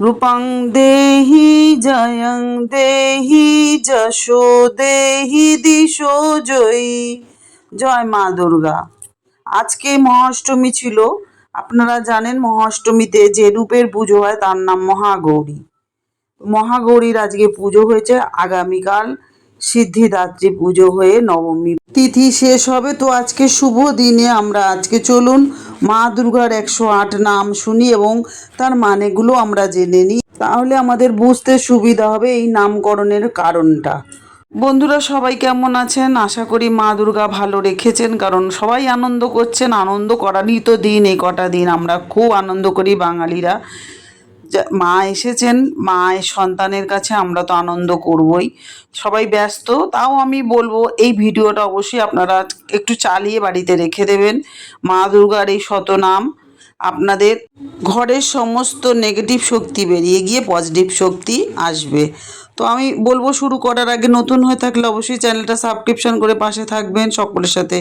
রূপং দেহি জয়ং দেহি যশো দেহি দিশো জয়ী। জয় মা দুর্গা। আজকে মহাষ্টমী ছিল। আপনারা জানেন মহাষ্টমীতে যে রূপের পুজো হয় তার নাম মহাগৌরী। মহাগৌরীর আজকে পুজো হয়েছে আগামীকাল সিদ্ধিদাত্রী পুজো হয়ে নবমী। তিথি শেষ হবে, তো আজকে শুভ দিনে। আমরা আজকে চলুন মা দুর্গার একশো আট নাম শুনি এবং তার মানেগুলো আমরা জেনে নিই। তাহলে আমাদের বুঝতে সুবিধা হবে এই নামকরণের কারণটা। বন্ধুরা, সবাই কেমন আছেন? আশা করি মা দুর্গা ভালো রেখেছেন, কারণ সবাই আনন্দ করছেন। আনন্দ করারই তো দিন, এই কটা দিন আমরা খুব আনন্দ করি বাঙালিরা। মা এসেছেন, মায়ের সন্তানের কাছে আমরা তো আনন্দ করবই। সবাই ব্যস্ত, তাও আমি বলব, এই ভিডিওটা অবশ্যই আপনারা একটু চালিয়ে বাড়িতে রেখে দেবেন। মা দুর্গার এই শতনাম। আপনাদের ঘরের সমস্ত নেগেটিভ শক্তি বেরিয়ে গিয়ে পজিটিভ শক্তি আসবে। তো আমি বলব শুরু করার আগে নতুন হয়ে থাকলে অবশ্যই চ্যানেলটা সাবস্ক্রিপশন করে পাশে থাকবেন, সকলের সাথে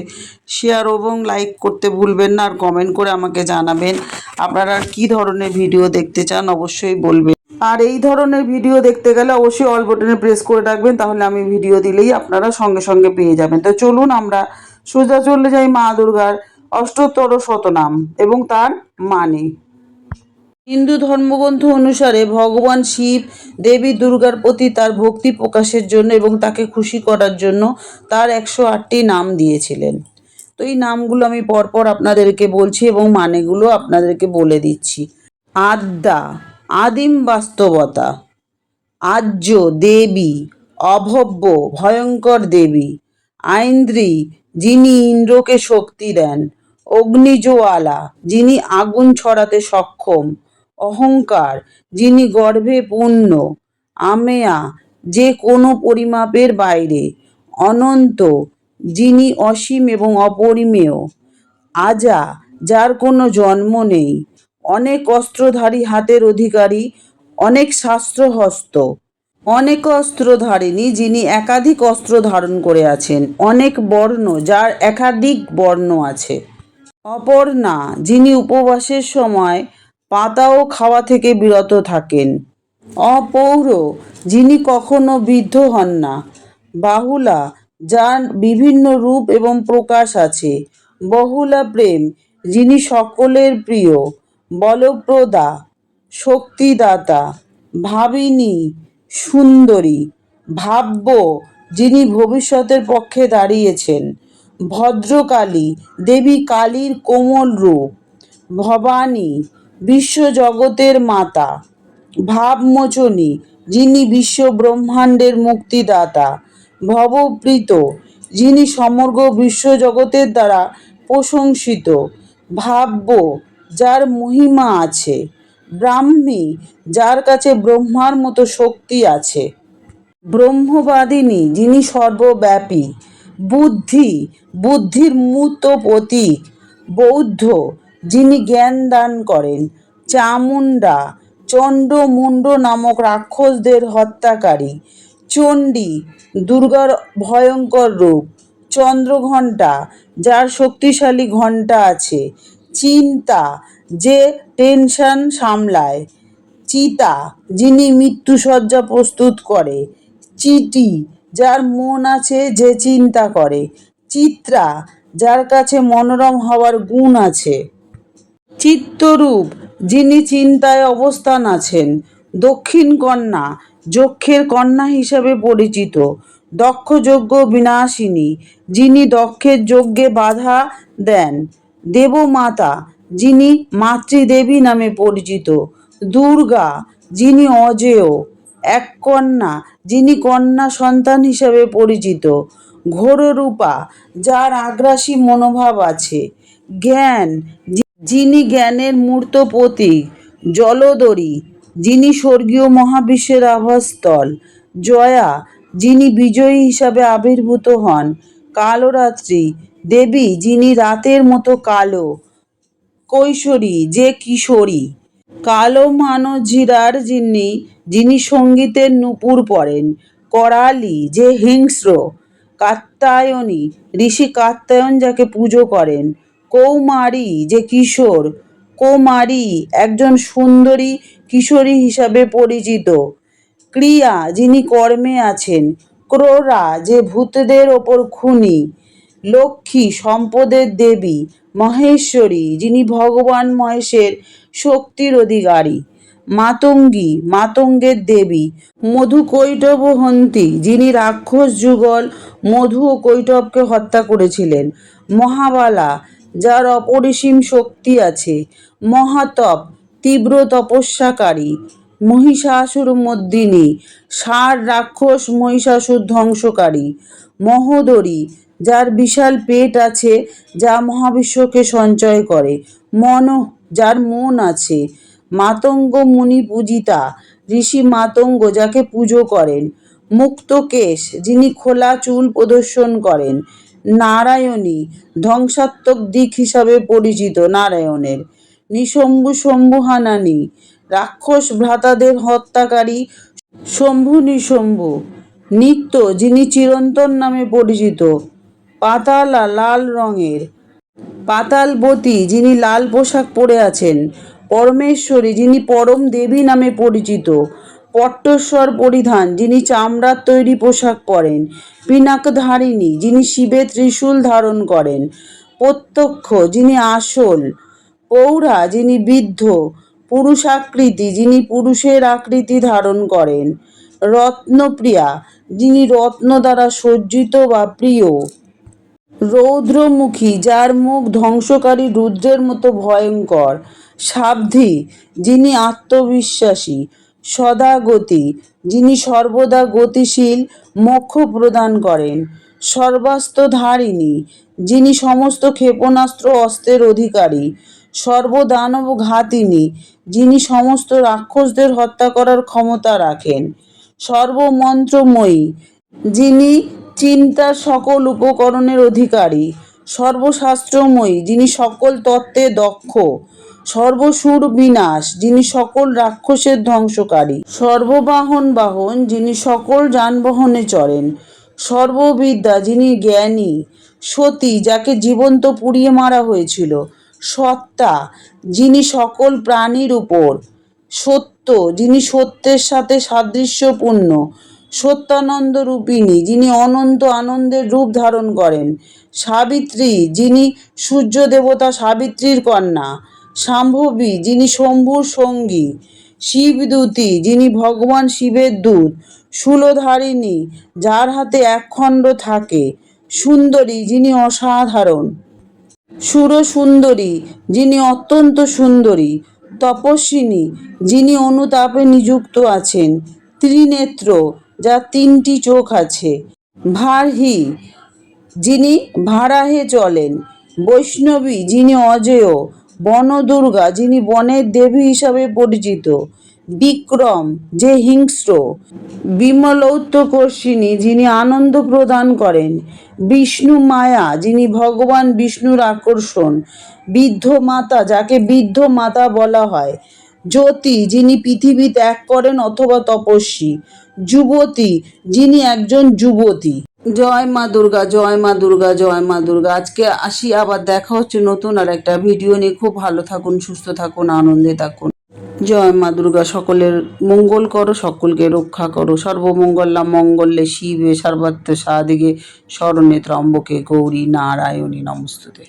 শেয়ার এবং লাইক করতে ভুলবেন না, আর কমেন্ট করে আমাকে জানাবেন। আপনারা কি ধরনের ভিডিও দেখতে চান অবশ্যই বলবেন। আর এই ধরনের ভিডিও দেখতে গেলে অবশ্যই অল বাটনে প্রেস করে রাখবেন, তাহলে আমি ভিডিও দিলেই আপনারা সঙ্গে সঙ্গে পেয়ে যাবেন। তো চলুন আমরা সোজা চলে যাই মা দুর্গার অষ্টোত্তর শতনাম এবং তার মানে। হিন্দু ধর্মগ্রন্থ অনুসারে ভগবান শিব দেবী দুর্গার প্রতি তার ভক্তি প্রকাশের জন্য এবং তাকে খুশি করার জন্য তার একশো আটটি নাম দিয়েছিলেন। তো এই নামগুলো আমি পরপর আপনাদেরকে বলছি এবং মানেগুলো আপনাদেরকে বলে দিচ্ছি। আদ্যা, আদিম বাস্তবতা, আর্য দেবী, অভব্য, ভয়ঙ্কর দেবী, আইন্দ্রী, যিনি ইন্দ্রকে শক্তি দেন অগ্নিজোয়ালা, যিনি আগুন ছড়াতে সক্ষম, অহংকার, যিনি গর্ভে পূর্ণ, আমেয়া, যে কোনো পরিমাপের বাইরে, অনন্ত, যিনি অসীম এবং অপরিমেয়, আজা, যার কোনো জন্ম নেই, অনেক অস্ত্রধারী হাতের অধিকারী, অনেক শাস্ত্রহস্ত, অনেক অস্ত্রধারিণী যিনি একাধিক অস্ত্র ধারণ করে আছেন, অনেক বর্ণ, যার একাধিক বর্ণ আছে। অপর্ণা, যিনি উপবাসের সময় পাতাও খাওয়া থেকে বিরত থাকেন। অপৌর, যিনি কখনো বৃদ্ধ হন না। বাহুলা, যার বিভিন্ন রূপ এবং প্রকাশ আছে। বহুলা প্রেম, যিনি সকলের প্রিয়। বলপ্রদা, শক্তিদাতা। ভাবিনী, সুন্দরী। ভাব্য, যিনি ভবিষ্যতের পক্ষে দাঁড়িয়েছেন। ভদ্রকালী, দেবী কালীর কোমল রূপ। ভবানী, বিশ্বজগতের মাতা। ভাবমোচনী, যিনি বিশ্ব ব্রহ্মাণ্ডের মুক্তিদাতা। ভবপ্রীত, যিনি সমগ্র বিশ্বজগতের দ্বারা প্রশংসিত। ভাব্য, যার মহিমা আছে। ব্রাহ্মী, যার কাছে ব্রহ্মার মতো শক্তি আছে। ব্রহ্মবাদিনী, যিনি সর্বব্যাপী। বুদ্ধি, বুদ্ধির মূত প্রতীক বৌদ্ধ যিনি জ্ঞান দান করেন, চামুণ্ডা, চণ্ডমুণ্ড নামক রাক্ষসদের হত্যাকারী, চণ্ডী, দুর্গার ভয়ঙ্কর রূপ, চন্দ্রঘণ্টা, যার শক্তিশালী ঘণ্টা আছে, চিন্তা, যে টেনশন সামলায়, চিতা, যিনি মৃত্যুসজ্জা প্রস্তুত করে, চিটি যার মন আছে যে চিন্তা করে। চিত্রা, যার কাছে মনোরম হওয়ার গুণ আছে। চিত্তরূপ, যিনি চিন্তায় অবস্থান আছেন। দক্ষিণ কন্যা, যক্ষের কন্যা হিসাবে পরিচিত। দক্ষযজ্ঞ বিনাশিনী, যিনি দক্ষের যজ্ঞে বাধা দেন। দেবমাতা, যিনি মাতৃদেবী নামে পরিচিত। দুর্গা, যিনি অজেয়। এক কন্যা যিনি কন্যা সন্তান হিসাবে পরিচিত, ঘোররূপা, যার আগ্রাসী মনোভাব আছে। জ্ঞান, যিনি জ্ঞানের মূর্ত প্রতীক, জলদরী, যিনি স্বর্গীয় মহাবিশ্বের আবাসস্থল, জয়া, যিনি বিজয়ী হিসাবে আবির্ভূত হন, কালরাত্রি, দেবী, যিনি রাতের মতো কালো, কৈশোরী, যে কিশোরী। কালো মানজিরার যিনি যিনি সঙ্গীতের নূপুর পড়েন করালি যে হিংস্র, কাত্যায়নী, ঋষি কাত্যায়ন যাকে পুজো করেন, কৌমারী যে কিশোর, কৌমারী একজন সুন্দরী কিশোরী হিসাবে পরিচিত, ক্রিয়া যিনি কর্মে আছেন ক্রোরা যে ভূতদের ওপর খুনি, লক্ষ্মী সম্পদের দেবী, মহেশ্বরী যিনি ভগবান মহেশের শক্তির অধিকারী। মাতঙ্গী, মাতঙ্গের দেবী, মধু কৈটবহন্তী যিনি রাক্ষস যুগল মধু ও কৈটবকে হত্যা করেছিলেন। মহাবালা, যার অপরিসীম শক্তি আছে। মহাতপ, তীব্র তপস্যাকারী, মহিষাসুর মদ্দিনী সার রাক্ষস মহিষাসুর ধ্বংসকারী। মহোদরী, যার বিশাল পেট আছে যা মহাবিশ্বকে সঞ্চয় করে। মন যার মন আছে। মাতঙ্গ মুনি পূজিতা, ঋষি মাতঙ্গ যাকে পুজো করেন। মুক্তকেশ যিনি খোলা চুল প্রদর্শন করেন। নারায়ণী, ধ্বংসাত্মক দিক হিসাবে পরিচিত নারায়ণের। নিশম্ভু শম্ভু হানানি রাক্ষস ভ্রাতাদের হত্যাকারী শম্ভু নিশম্ভু নিত্য যিনি চিরন্তন নামে পরিচিত। পাতালা লাল রঙের। পাতালবতী যিনি লাল পোশাক পরে আছেন। পরমেশ্বরী, যিনি পরম দেবী নামে পরিচিত। পট্টস্বর পরিধান, যিনি চামড়ার তৈরি পোশাক পরেন। পিনাকধারিণী, যিনি শিবের ত্রিশূল ধারণ করেন। প্রত্যক্ষ, যিনি আসল। পৌরা, যিনি বৃদ্ধ। পুরুষাকৃতি, যিনি পুরুষের আকৃতি ধারণ করেন। রত্নপ্রিয়া, যিনি রত্ন দ্বারা সজ্জিত বা প্রিয়। রৌদ্রমুখী, যার মুখ ধ্বংসকারী রুদ্রের মতো ভয়ঙ্কর সাধ্বী যিনি আত্মবিশ্বাসী সদা গতি যিনি সর্বদা গতিশীল, মোক্ষ প্রদান করেন সর্বাস্ত্রধারিণী যিনি সমস্ত ক্ষেপণাস্ত্র অস্ত্রের অধিকারী সর্বদানব ঘাতিনী যিনি সমস্ত রাক্ষসদের হত্যা করার ক্ষমতা রাখেন, সর্বমন্ত্রময়ী, যিনি চিন্তার সকল উপকরণের অধিকারী। সর্বশাস্ত্রময়ী, যিনি সকল তত্ত্বে দক্ষ। সর্বসুর বিনাশ, যিনি সকল রাক্ষসের ধ্বংসকারী। সর্ববাহন বাহন, যিনি সকল যানবাহনে চড়েন। সর্ববিদ্যা, যিনি জ্ঞানী, সতী, যাকে জীবন্ত পুড়িয়ে মারা হয়েছিল। সত্তা, যিনি সকল প্রাণীর উপর। সত্য, যিনি সত্যের সাথে সাদৃশ্যপূর্ণ। সত্যানন্দ রূপিণী, যিনি অনন্ত আনন্দের রূপ ধারণ করেন। সাবিত্রী, যিনি সূর্য দেবতা সাবিত্রীর কন্যা। শাম্ভবী যিনি শম্ভুর সঙ্গী। শিবদূতী, যিনি ভগবান শিবের দূত। শূলধারিণী, যার হাতে একখণ্ড থাকে। সুন্দরী, যিনি অসাধারণ। সুরসুন্দরী, যিনি অত্যন্ত সুন্দরী। তপস্বিনী, যিনি অনুতাপে নিযুক্ত আছেন। ত্রিনেত্র তিনটি চোখ আছে। ভারহি, যিনি ভারাহে চলেন। বৈষ্ণবী, যিনি অজেয়। বনদুর্গা, যিনি বনের দেবী হিসাবে পরিচিত। বিক্রম, যে হিংস্র। বিমলৌত্তকর্ষিণী যিনি আনন্দ প্রদান করেন। বিষ্ণু মায়া, যিনি ভগবান বিষ্ণুর আকর্ষণ। বৃদ্ধ মাতা, যাকে বৃদ্ধ মাতা বলা হয়। জ্যোতি, যিনি পৃথিবী ত্যাগ করেন অথবা তপস্বী। যুবতী, যিনি একজন যুবতী। জয় মা দুর্গা, জয় মা দুর্গা, জয় মা দুর্গা। আজকে আসি, আবার দেখা হচ্ছে নতুন আর একটা ভিডিও নিয়ে। খুব ভালো থাকুন, সুস্থ থাকুন, আনন্দে থাকুন। জয় মা দুর্গা, সকলের মঙ্গল করো, সকলকে রক্ষা করো। সর্বমঙ্গলা মঙ্গলে শিবে সর্বাত্ম সাদিকে স্মরণে ত্রম্বকে গৌরী নারায়ণী নমস্তুতে।